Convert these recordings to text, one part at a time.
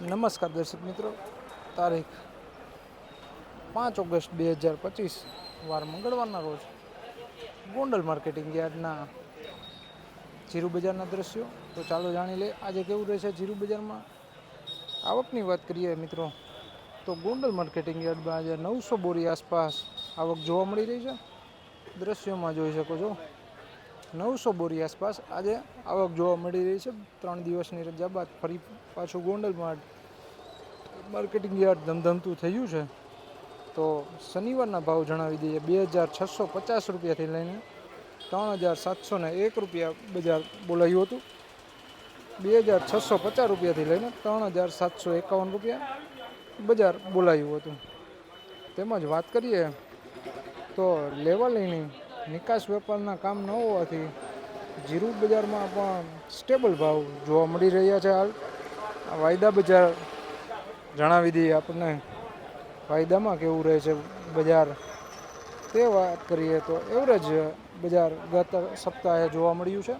નમસ્કાર દર્શક મિત્રો. તારીખ પાંચ ઓગસ્ટ બે હજાર પચીસ, વાર મંગળવારના રોજ ગોંડલ માર્કેટિંગ યાર્ડના જીરુ બજારના દ્રશ્યો. તો ચાલો જાણી લે આજે કેવું રહેશે જીરુ બજારમાં? આવકની વાત કરીએ મિત્રો, તો ગોંડલ માર્કેટિંગ યાર્ડમાં આજે નવસો બોરી આસપાસ આવક જોવા મળી રહી છે. દ્રશ્યોમાં જોઈ શકો છો. નવસો બોરી આસપાસ આજે આવક જોવા મળી રહી છે. ત્રણ દિવસની રજા બાદ ફરી પાછું ગોંડલમાં માર્કેટિંગ યાર્ડ ધમધમતું થયું છે. તો શનિવારના ભાવ જણાવી દઈએ, બે હજાર છસો પચાસ રૂપિયાથી લઈને ત્રણ હજાર સાતસો ને એક રૂપિયા બજાર બોલાયું હતું. બે હજાર છસો પચાસ રૂપિયાથી લઈને ત્રણ હજાર સાતસો એકાવન રૂપિયા બજાર બોલાયું હતું. તેમજ વાત કરીએ તો લેવા લઈને નિકાસ વેપારના કામ ન હોવાથી જીરું બજારમાં પણ સ્ટેબલ ભાવ જોવા મળી રહ્યા છે હાલ. આ વાયદા બજાર જણાવી દઈએ આપણને. વાયદામાં કેવું રહે છે બજાર? તે વાત કરીએ તો એવરેજ બજાર ગત સપ્તાહે જોવા મળ્યું છે.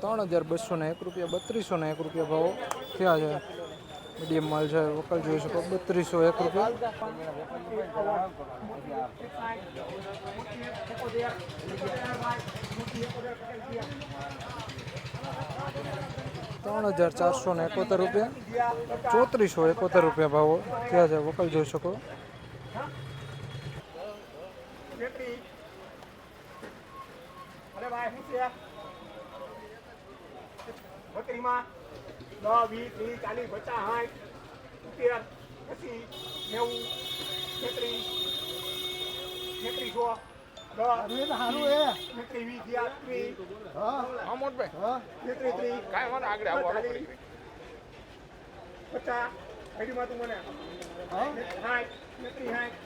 ત્રણ હજાર બસો ને એક રૂપિયા, બત્રીસો ને એક રૂપિયા ભાવ થયા છે. મીડિયમ માલ છે, વકલ જોઈ શકો, બત્રીસો એક રૂપિયા. ત્રણ હજાર ચારસો ને એકોતેર રૂપિયા. ચોત્રીસો એકોતેર રૂપિયા ભાવો ત્યાં છે, વકલ જોઈ શકો. બકરીમાં દસ વીસ ત્રીસ ચાલીસ પચાસ સાઠ સિત્તેર એસી નેવું છેત્રીસ છેત્રીસો ત્રીસ ત્રીસ પચાસ તું મને સાઠ છેત્રીસ સાઠ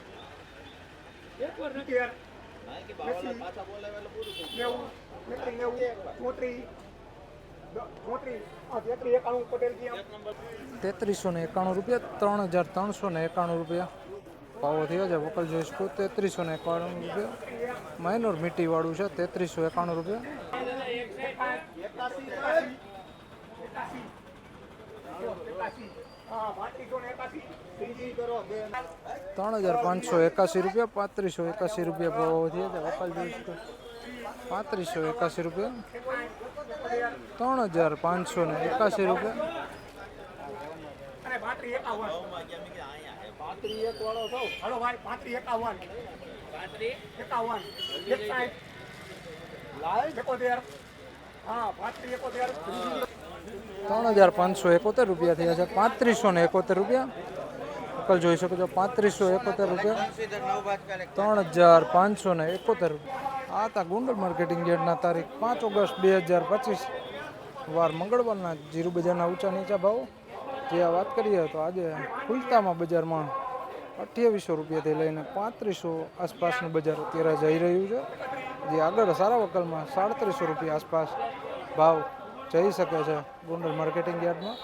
સિત્તેર એસી તેત્રીસ એકાણું પટેલ જી તેત્રીસો ને એકાણું રૂપિયા, ત્રણ હજાર ત્રણસો ને એકાણું રૂપિયા. ભાવો થયા છે વકલ જોઈ શકો તેત્રીસો ને એકાણું રૂપિયા. માઇનોર મીટીવાળું છે, તેત્રીસો એકાણું રૂપિયા. હા પાંત્રીસો ને એકાસી ત્રીજી કરો બે ત્રણ હજાર પાંચસો એકાસી રૂપિયા, પાંત્રીસો એકાસી રૂપિયા ભાવો થયા છે વકલ જોઈ શકો પાંત્રીસો એકાસી રૂપિયા. ત્રણ હજાર પાંચસો ને એકાસી રૂપિયા. ત્રણ હજાર પાંચસો એકોતેર રૂપિયા થયા છે. પાંત્રીસો ને એકોતેર રૂપિયા. વકલ જોઈ શકો છો. પાંત્રીસો એકોતેર રૂપિયા. ત્રણ હજાર પાંચસો ને એકોતેર આ હતા ગુંડલ માર્કેટિંગ યાર્ડના તારીખ પાંચ ઓગસ્ટ બે હજાર પચીસ. વાર મંગળવારના જીરુ બજારના ઊંચા નીચા ભાવ. જે આ વાત કરીએ તો આજે ખુલતામાં બજારમાં અઠ્યાવીસો રૂપિયાથી લઈને પાંત્રીસો આસપાસનું બજાર અત્યારે જઈ રહ્યું છે. જે આગળ સારા વકલમાં સાડત્રીસો રૂપિયા આસપાસ ભાવ જઈ શકે છે ગોંડલ માર્કેટિંગ યાર્ડમાં.